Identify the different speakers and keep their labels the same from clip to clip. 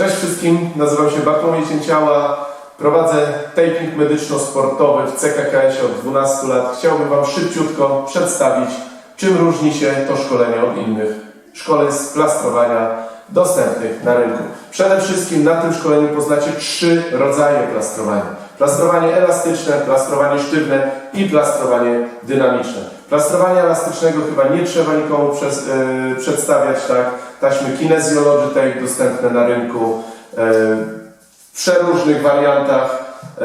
Speaker 1: Cześć wszystkim, nazywam się Bartłomiej Cięciała, prowadzę taping medyczno-sportowy w CKKS od 12 lat. Chciałbym Wam szybciutko przedstawić, czym różni się to szkolenie od innych szkoleń z plastrowania dostępnych na rynku. Przede wszystkim na tym szkoleniu poznacie trzy rodzaje plastrowania. Plastrowanie elastyczne, plastrowanie sztywne i plastrowanie dynamiczne. Plastrowania elastycznego chyba nie trzeba nikomu przez, yy, przedstawiać, tak? Taśmy Kinesiology Tape dostępne na rynku yy, w przeróżnych wariantach. Yy,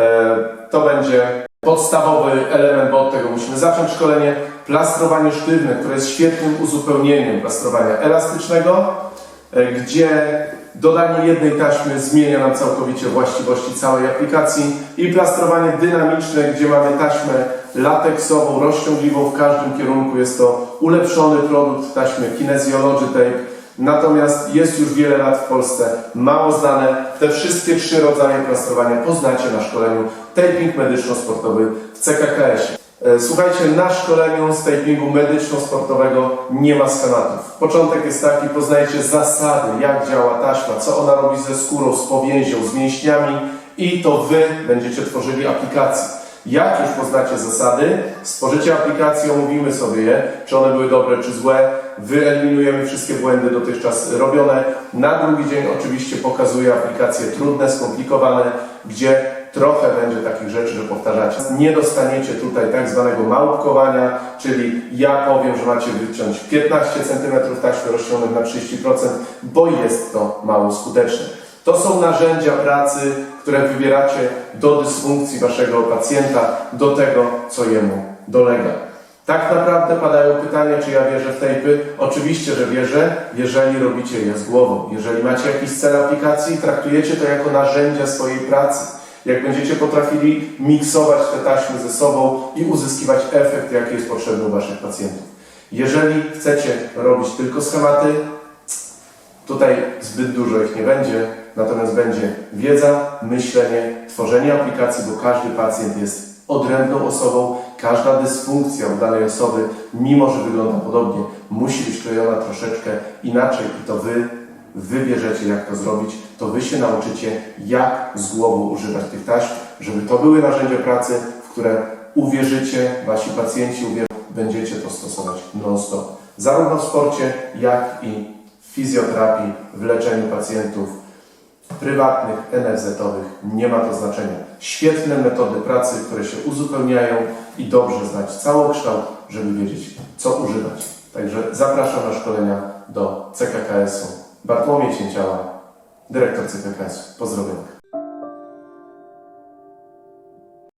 Speaker 1: to będzie podstawowy element, bo od tego musimy zacząć szkolenie. Plastrowanie sztywne, które jest świetnym uzupełnieniem plastrowania elastycznego, e, gdzie dodanie jednej taśmy zmienia nam całkowicie właściwości całej aplikacji i plastrowanie dynamiczne, gdzie mamy taśmę lateksową, rozciągliwą w każdym kierunku. Jest to ulepszony produkt taśmy Kinesiology Tape. Natomiast jest już wiele lat w Polsce, mało znane. Te wszystkie trzy rodzaje plastrowania poznacie na szkoleniu Taping Medyczno-Sportowy w CKKS-ie. E, Słuchajcie, na szkoleniu z tapingu medyczno-sportowego nie ma schematów. Początek jest taki, poznajecie zasady, jak działa taśma, co ona robi ze skórą, z powięzią, z mięśniami i to Wy będziecie tworzyli aplikację. Jak już poznacie zasady, stworzycie aplikację, omówimy sobie je, czy one były dobre, czy złe, wyeliminujemy wszystkie błędy dotychczas robione. Na drugi dzień oczywiście pokazuję aplikacje trudne, skomplikowane, gdzie trochę będzie takich rzeczy, że powtarzacie. Nie dostaniecie tutaj tak zwanego małpkowania, czyli ja powiem, że macie wyciąć 15 cm taśmy rozciągnąć na 30%, bo jest to mało skuteczne. To są narzędzia pracy, które wybieracie do dysfunkcji waszego pacjenta, do tego, co jemu dolega. Tak naprawdę padają pytania, czy ja wierzę w tejpy. Oczywiście, że wierzę, jeżeli robicie je z głową. Jeżeli macie jakiś cel aplikacji, traktujecie to jako narzędzia swojej pracy. Jak będziecie potrafili miksować te taśmy ze sobą i uzyskiwać efekt, jaki jest potrzebny u waszych pacjentów. Jeżeli chcecie robić tylko schematy, Tutaj zbyt dużo ich nie będzie, natomiast będzie wiedza, myślenie, tworzenie aplikacji, bo każdy pacjent jest odrębną osobą, każda dysfunkcja u danej osoby, mimo że wygląda podobnie, musi być klejona troszeczkę inaczej i to Wy wybierzecie, jak to zrobić, to Wy się nauczycie, jak z głową używać tych taśm, żeby to były narzędzia pracy, w które uwierzycie, Wasi pacjenci uwierzą, będziecie to stosować non-stop. Zarówno w sporcie, jak i w fizjoterapii, w leczeniu pacjentów prywatnych, NFZ-owych, nie ma to znaczenia. Świetne metody pracy, które się uzupełniają i dobrze znać całokształt, żeby wiedzieć, co używać. Także zapraszam na szkolenia do CKKS-u. Bartłomiej Cięciała, dyrektor CKKS-u. Pozdrowienia.